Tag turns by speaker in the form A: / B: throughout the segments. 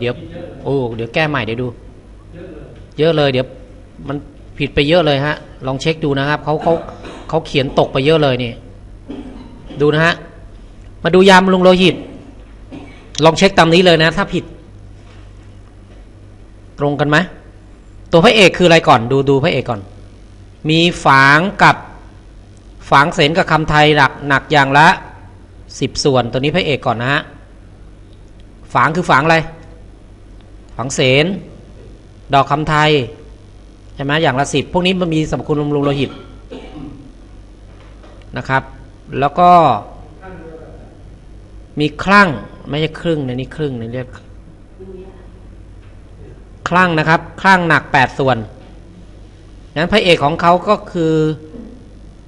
A: เดี๋ยวโอ้เดี๋ยวแก้ใหม่เดี๋ยวดู เยอะเลยเดี๋ยวมันผิดไปเยอะเลยฮะ ลองเช็คดูนะครับเขาเขาเขาเขียนตกไปเยอะเลยนี่ ดูนะฮะ มาดูยาบำรุงโลหิต ลองเช็คตามนี้เลยนะ ถ้าผิด ตรงกันไหมตัวพระเอกคืออะไรก่อน ดูดูพระเอกก่อน มีฝางกับฝางเสนกับคำไทยหนักหนักอย่างละสิบส่วนตัวนี้พระเอกก่อนนะฮะฝางคือฝางอะไร ฝางเสน ดอกคำไทยใช่ไหมอย่างละสิบพวกนี้มันมีสรรพคุณบำรุงโลหิตนะครับ แล้วก็มีคลั่งไม่ใช่ครึ่งในนี้ครึ่งในเรียกคลั่งนะครับคลั่งหนักแปดส่วนนั้นพระเอกของเขาก็คือ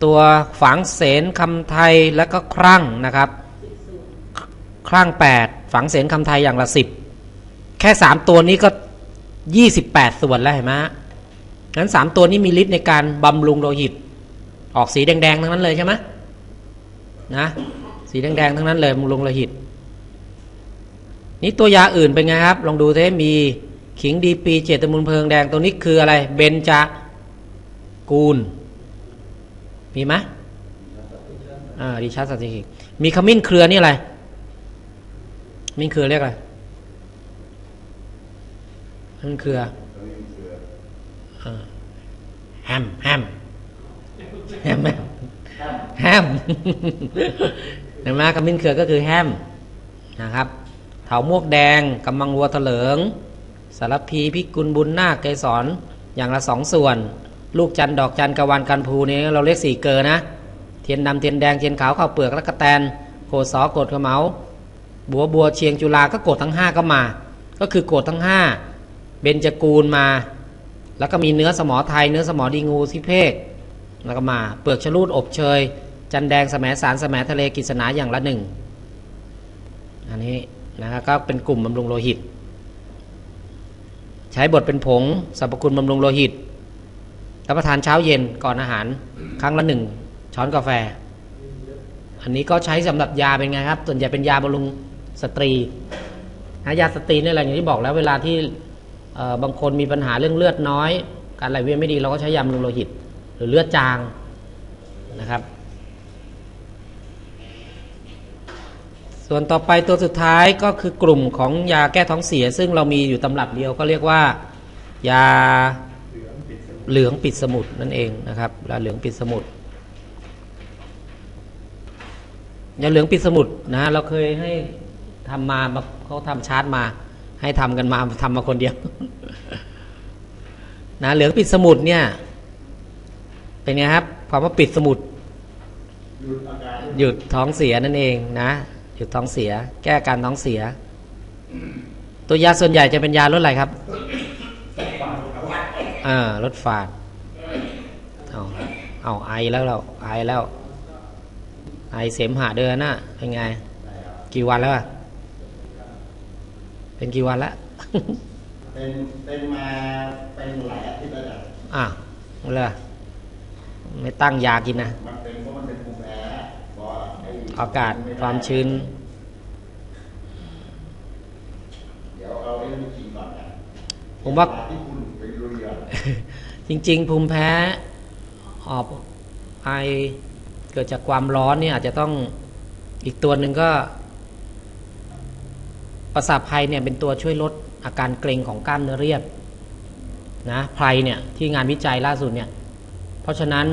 A: ตัวฝังเสนคำไทยแล้วก็คลั่งนะครับ คลั่งแปดฝังเสนคำไทยอย่างละสิบ ค่สามตัวนี้ก็ยี่สิบแปดส่วนแล้วเห็นไหมฮะนั้นสามตัวนี้มีฤทธิ์ในการบำรุงโลหิต ออกสีแดงๆทั้งนั้นเลยใช่ไหมนะสีแดงๆทั้งนั้นเลยบำรุงโลหิต นี่ตัวยาอื่นเป็นไงครับ ลองดูเทมีขิงดีปีเจตมูลเพลิงแดงตัวนี้คืออะไรเบนจะกูล มีไหมอ่าดิชาร์ดสันติขิงมีขมิ้นเครือนี่อะไรขมิ้นเครือเรียกอะไร ขมิ้นเครือแฮมแฮมแฮมแฮมแฮมเห็นไหมขมิ้นเครือก็คือแฮมนะครับเถามวกแดงกำมังวัวเถลิง สารพีพิกุลบุญนาคเกสรอย่างละสองส่วน ลูกจันทร์ดอกจันทร์กะวันกันภูนี้เราเรียกสี่เกอนะ เทียนดำเทียนแดงเทียนขาวข้าวเปลือกและกระแตนโกดสอโกดขมเหมาบัวบัวเชียงจุฬาก็โกดทั้งห้าก็มา ก็คือโกดทั้งห้า เบญจกูลมา แล้วก็มีเนื้อสมอไทย เนื้อสมอดีงูสิเพกแล้วก็มา เปลือกชะลูดอบเชย จันแดงสมสารสมทะเลกิษณาอย่างละหนึ่งอันนี้นะครับก็เป็นกลุ่มบำรุงโลหิต ใช้บทเป็นผงสรรพคุณบำรุงโลหิตรับประทานเช้าเย็นก่อนอาหาร ครั้งละหนึ่งช้อนกาแฟ อันนี้ก็ใช้สำหรับยาเป็นไงครับ ส่วนใหญ่เป็นยาบำรุงสตรีนะยาสตรีนี่แหละอย่างที่บอกแล้วเวลาที่ บางคนมีปัญหาเรื่องเลือดน้อย การไหลเวียนไม่ดีเราก็ใช้ยาบำรุงโลหิต หรือเลือดจางนะครับ ส่วนต่อไปตัวสุดท้ายก็คือกลุ่มของยาแก้ท้องเสีย ซึ่งเรามีอยู่ตำรับเดียวก็เรียกว่า ยาเหลืองปิดสมุดนั่นเองนะครับยาเหลืองปิดสมุดยาเหลืองปิดสมุดนะเราเคยให้ทำมาเขาทำชาร์จมา ให้ทำกันมาทำมาคนเดียวนะเหลืองปิดสมุดเนี่ย เป็นไงครับความว่าปิดสมุด หยุดท้องเสียนั่นเองนะหยุดท้องเสีย แก้การท้องเสีย ตัวยาส่วนใหญ่จะเป็นยาลดอะไรครับอ่าลดฝาดเอาเอาไอแล้วเราไอแล้ว ไอเสมหะเดินน่ะเป็นไง กี่วันแล้วอะ เป็นกี่วันแล้ว
B: เป็นเป็นมาเป็นหลายอาทิตย์แล้วจ้ะ
A: อะเลยไม่ตั้งยากินนะ
B: มันเป็นเพราะมันเป็นภูมิแพ้เพราะไอ้
A: อากาศความชื้น
B: เดี๋ยวเอาไอ้นี่กินก่อนนะ
A: ผมว่า
B: ที่คุณไปลุยก่อน
A: จริง ๆ ภูมิแพ้หอบไอเกิดจากความร้อนเนี่ยอาจจะต้องอีกตัวหนึ่งก็ ประสาทไพรเนี่ยเป็นตัวช่วยลดอาการเกร็งของกล้ามเนื้อเรียบนะไพรเนี่ยที่งานวิจัยล่าสุดเนี่ยเพราะฉะนั้น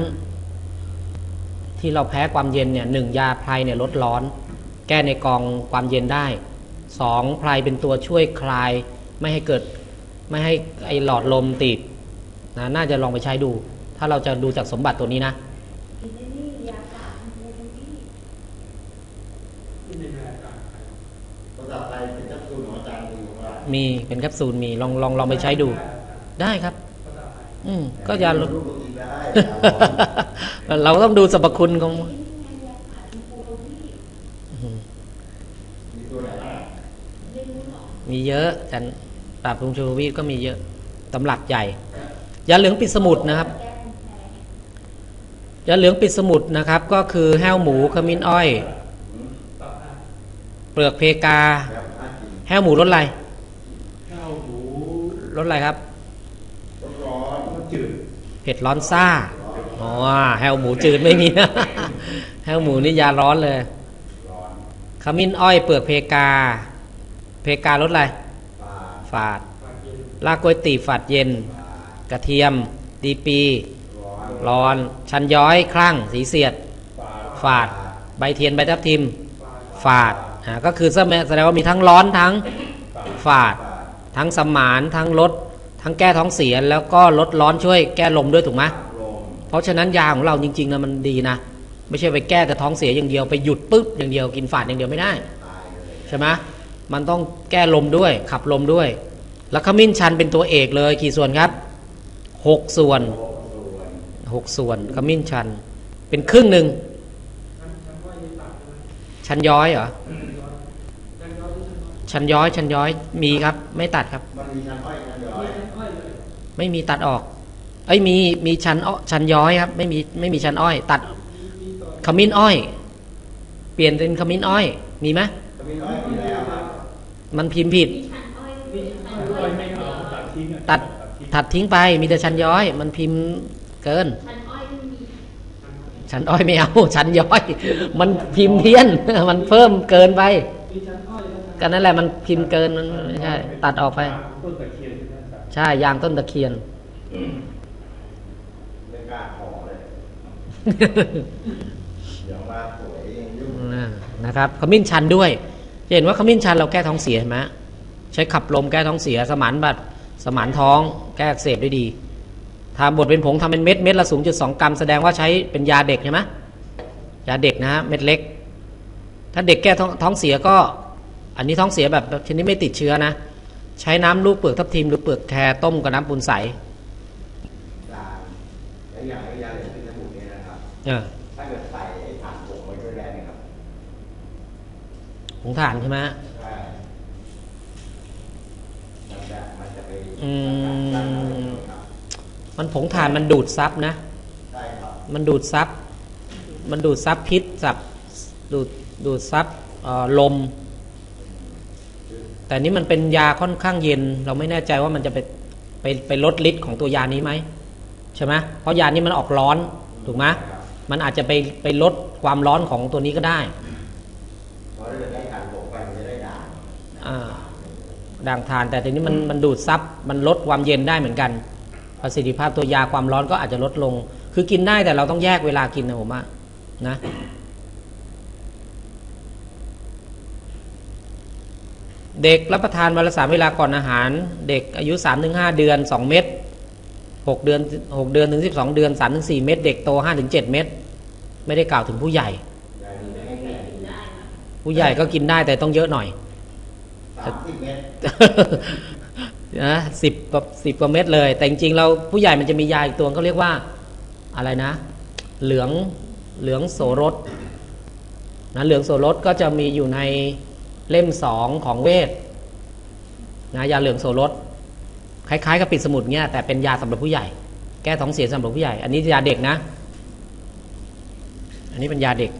A: ที่เราแพ้ความเย็นเนี่ยหนึ่งยาไพรเนี่ยลดร้อน แก้ในกองความเย็นได้สองไพรเป็นตัวช่วยคลายไม่ให้เกิดไม่ให้ไอหลอดลมติดนะน่าจะลองไปใช้ดู ถ้าเราจะดูจากสมบัติตัวนี้นะ มีเป็นแคปซูลมีลองลองลองไปใช้ดู ได้ครับ อืมก็ยาลด
B: รูปกินได้
A: เราต้องดูสรรพคุณของ
B: มีตัวไหนบ้าง
A: มีเยอะจันปราบลุงชูวีทก็มีเยอะตำหลักใหญ่ยาเหลืองปิดสมุทรนะครับยาเหลืองปิดสมุทรนะครับ ก็คือแห้วหมูขมิ้นอ้อย เปลือกเพกา แห้วหมูรสอะไร รสอะไรครับ
B: ร้อน
C: จืด
A: เผ็ดร้อนซ่าอ๋อแฮวหมูจืดไม่มีนะแฮวหมูนี่ยาร้อนเลย
B: ร้อน
A: ขมิ้นอ้อยเปลือกเพกา เพการสอะไร
B: ปลา
A: ฝาดลากกล้วยตีบฝาดเย็น กระเทียม ดีปี
B: ร้อน
A: ร้อน ชันย้อย คลั่ง สีเสียด ฝาด ใบเทียนใบทับทิม ฝาดอ่าก็คือแสดงว่ามีทั้งร้อนทั้ง ฝาด ทั้งสมานทั้งลด ทั้งแก้ท้องเสียแล้วก็ลดร้อนช่วยแก้ลมด้วยถูกไหมเพราะฉะนั้นยาของเราจริงๆนะมันดีนะ ไม่ใช่ไปแก้แต่ท้องเสียอย่างเดียวไปหยุดปุ๊บอย่างเดียวกินฝาดอย่างเดียวไม่ได้ใช่ไหมมันต้องแก้ลมด้วยขับลมด้วย แล้วขมิ้นชันเป็นตัวเอกเลยกี่ส่วนครับหกส่วน
B: โอ้ส่วน
A: หกส่วนขมิ้นชัน เป็นครึ่งหนึ่ง ชันย้อยเหรอ ชันย้อยชันย้อยมีครับ ไม่ตัดครับ
B: มันมีชั้นอ้อยชั้นย้อย
A: ไม่มีตัดออก เอ้ยมีมีชันอ้อชันย้อยครับ ไม่มีไม่มีชันอ้อย ตัดขมิ้นอ้อย เปลี่ยนเป็นขมิ้นอ้อย มีไหม
B: ก็มีน้อยมีแล้วครับ
A: มันพิมพ์ผิด
C: อ้อยไม่เอาตัดทิ้งอะ
A: ตัด
C: ทิ้ง
A: ตัดทิ้งไป มีแต่ชันย้อย มันพิมพ์เกิน
D: ชั้นอ้อยไม่มี
A: ชันอ้อยไม่เอาชันย้อย มันพิมพ์เพี้ยน มันเพิ่มเกินไป ก็นั่นแหละมันพิมพ์เกินมันไม่ใช่ตัดออกไป
C: ต้นตะเคียนที่นั่นครับ
A: ใช่ยางต้นตะเคียน
B: ไม่กล้าขอเลยเดี๋ยวมาสวยยังยุ่ง
A: นะครับขมิ้นชันด้วยจะเห็นว่าขมิ้นชันเราแก้ท้องเสียเห็นไหมใช้ขับลมแก้ท้องเสียสมานบัดสมานท้อง แก้อักเสบได้ดีทำบดเป็นผงทำเป็นเม็ดเม็ดละสูงจุดสองกรัมแสดงว่าใช้เป็นยาเด็กใช่ไหมยาเด็กนะฮะเม็ดเล็ก ถ้าเด็กแก้ท้องท้องเสียก็ อันนี้ท้องเสียแบบแบบชนิดไม่ติดเชื้อนะ ใช้น้ำลูกเปลือกทับทิมหรือเปลือกแครต้มกับน้ำปูนใส
B: จานและอย่างไอ้ยาเหลืองที่จมูกเนี่ยนะครับ
A: เออ
B: ถ้าเกิดใส่ไอ้ถ่านผงไว้ด้วยแรงเนี่ยครับ
A: ผงถ่านใช่ไหม
B: ใช่มันจะมันจะไป
A: อืม
B: ครับ
A: มันผงถ่านมันดูดซับนะ
B: ใช่ครับ
A: มันดูดซับ มันดูดซับพิษซับดูดดูดซับเอ่อลม แต่นี้มันเป็นยาค่อนข้างเย็น เราไม่แน่ใจว่ามันจะไปไปไปลดฤทธิ์ของตัวยานี้ไหมใช่ไหมเพราะยานี้มันออกร้อนถูกไหมมันอาจจะไปไปลดความร้อนของตัวนี้ก็ได้
B: เพราะถ้าเกิดได้ถ่านผงไปมันจะได้ด่าง
A: อ่าด่างทานแต่ทีนี้มันมันดูดซับมันลดความเย็นได้เหมือนกันประสิทธิภาพตัวยาความร้อนก็อาจจะลดลง คือกินได้แต่เราต้องแยกเวลากินนะผมว่านะ เด็กรับประทานวันละสามเวลาก่อนอาหาร เด็กอายุสามถึงห้าเดือนสองเม็ดหกเดือนหกเดือนถึงสิบสองเดือนสามถึงสี่เม็ดเด็กโตห้าถึงเจ็ดเม็ดไม่ได้กล่าวถึงผู้ใหญ่ ผู้ใหญ่ก็กินได้แต่ต้องเยอะหน่อย
B: สามสิเมตร
A: นะสิบกว่าสิบกว่าเม็ดเลย แต่จริงๆเราผู้ใหญ่มันจะมียาอีกตัวเขาเรียกว่าอะไรนะ เหลืองเหลืองโสรสนะเหลืองโสรสก็จะมีอยู่ใน เล่มสองของเวทนะยาเหลืองโสรสคล้ายๆกับปิดสมุดเนี่ยแต่เป็นยาสำหรับผู้ใหญ่ แก้ท้องเสียสำหรับผู้ใหญ่ อันนี้ยาเด็กนะ อันนี้เป็นยาเด็ก